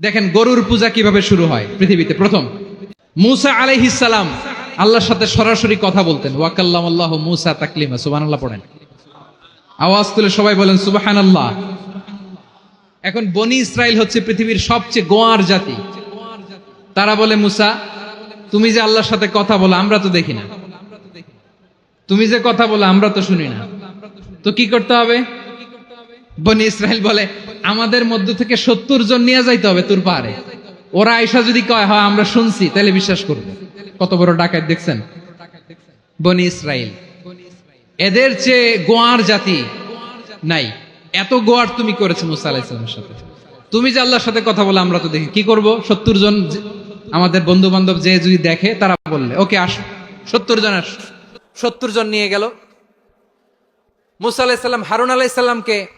দেখেন গরুর পূজা কীভাবে শুরু হয় পৃথিবীতে? প্রথম, মুসা আলাইহিসালাম আল্লাহর সাথে সরাসরি কথা বলতেন। ওয়াকাল্লাম আল্লাহ মুসা তাকলিমা সুবান আল্লাহ পড়েন। আওয়াজ তুলে সবাই বলেন সুবাহান আল্লাহ এখন বনি ইসরায়েল হচ্ছে পৃথিবীর সবচেয়ে গোয়ার জাতি। তারা বলে, মুসা, তুমি যে আল্লাহর সাথে কথা বলো, আমরা তো দেখি না। তুমি যে কথা বলো, আমরা তো শুনি না। তো কি করতে হবে? বনি ইসরায়েল বলে, আমাদের মধ্য থেকে সত্তর জন নিয়ে যাইতে হবে তোর পাহাড়ে। ওরা আয়সা যদি কয়, হয়, আমরা শুনছি, তাহলে বিশ্বাস করব। কত বড় ডাকাত দেখছেন? বনি ইসরায়েল এদের চেয়ে গোয়ার জাতি নাই। এত গোয়ার তুমি করেছ মুসা সাথে। তুমি যে আল্লাহর সাথে কথা বলে, আমরা তো দেখি। কি করব? সত্তর জন আমাদের বন্ধু বান্ধব যে যদি দেখে, তারা বললে, ওকে, আস। সত্তর জন আস। সত্তর জন নিয়ে গেল। মুসা আলাহিসাল্লাম হারুন আলাহিসাল্লামকে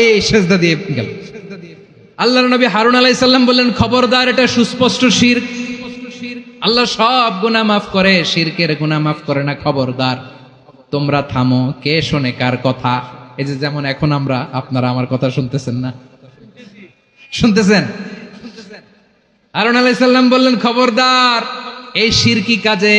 এই সেজদা দিয়ে গেল। আল্লাহর নবী হারুন আলাই সাল্লাম বললেন, খবরদার, এটা সুস্পষ্ট শির আল্লাহ সব গুনাহ মাফ করে, শিরকের গুনাহ মাফ করে না, খবরদার। তোমরা থামো, কে শোনে, কার কথা? এই যে যেমন এখন আমরা, আপনারা আমার কথা শুনতেছেন না? শুনতেছেন? আরুন আলাই সাল্লাম বললেন, খবরদার, এই শিরকি কাজে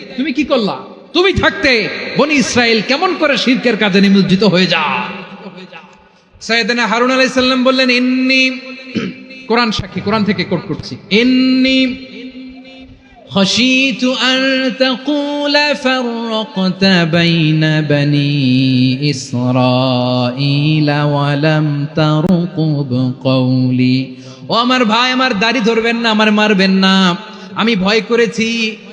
তুমি কি করলা তুমি থাকতে বনি ইসরায়েল কেমন করে শিরকের কাজে নিমজ্জিত হয়ে যা সৈয়দনা হারুন আলাইহিস সালাম বললেন ইন্নি কোরআন সাক্ষী কোরআন থেকে কোট করছি ইন্নি خشيت أن تقول فرقت بين بني إسرائيل ولم ترقب قولي ও আমার ভাই আমার দাড়ি ধরবেন না আমার মারবেন না আমি ভয় করেছি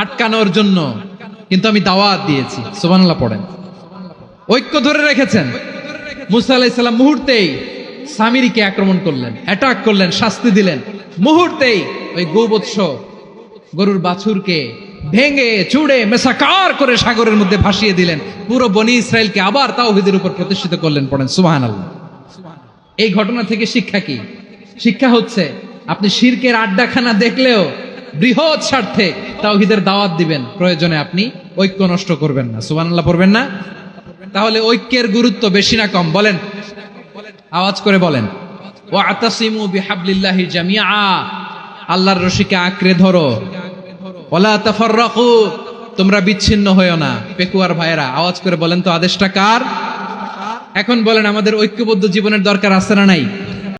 আটকানোর জন্য। কিন্তু আমি দাওয়াত দিয়েছি। সুবহানাল্লাহ পড়েন। ঐক্য ধরে রেখেছেন। মুসা আলাইসাল্লাম মুহূর্তেই সামিরিকে আক্রমণ করলেন অ্যাটাক করলেন, শাস্তি দিলেন। মুহূর্তেই ওই গোবৎস গরুর বাছুরকে ভেঙে চুড়ে মেসাকার করে সাগরের মধ্যে ভাসিয়ে দিলেন। পুরো বনি ইসরায়েলকে আবার তাওহিদের উপর প্রতিষ্ঠিত করলেন পড়েন। সুবাহান এই ঘটনা থেকে শিক্ষা কি? শিক্ষা হচ্ছে, আপনি শিরকের আড্ডাখানা দেখলেও বৃহৎ স্বার্থে তাওহিদের দাওয়াত দিবেন। প্রয়োজনে আপনি ঐক্য নষ্ট করবেন না। সুবহানাল্লাহ পড়বেন না? তাহলে ঐক্যের গুরুত্ব বেশি না কম? বলেন। আওয়াজ করে বলেন। ও আতাসিমু বিহাবলিল্লাহি জামিআ। আল্লাহর রশিকে আঁকড়ে ধরো। ওলা তাফাররাকু। তোমরা বিচ্ছিন্ন হয়েও না, পেকুয়ার ভাইয়েরা। আওয়াজ করে বলেন তো, আদেশটা কার? এখন বলেন, আমাদের ঐক্যবদ্ধ জীবনের দরকার আছে না নাই?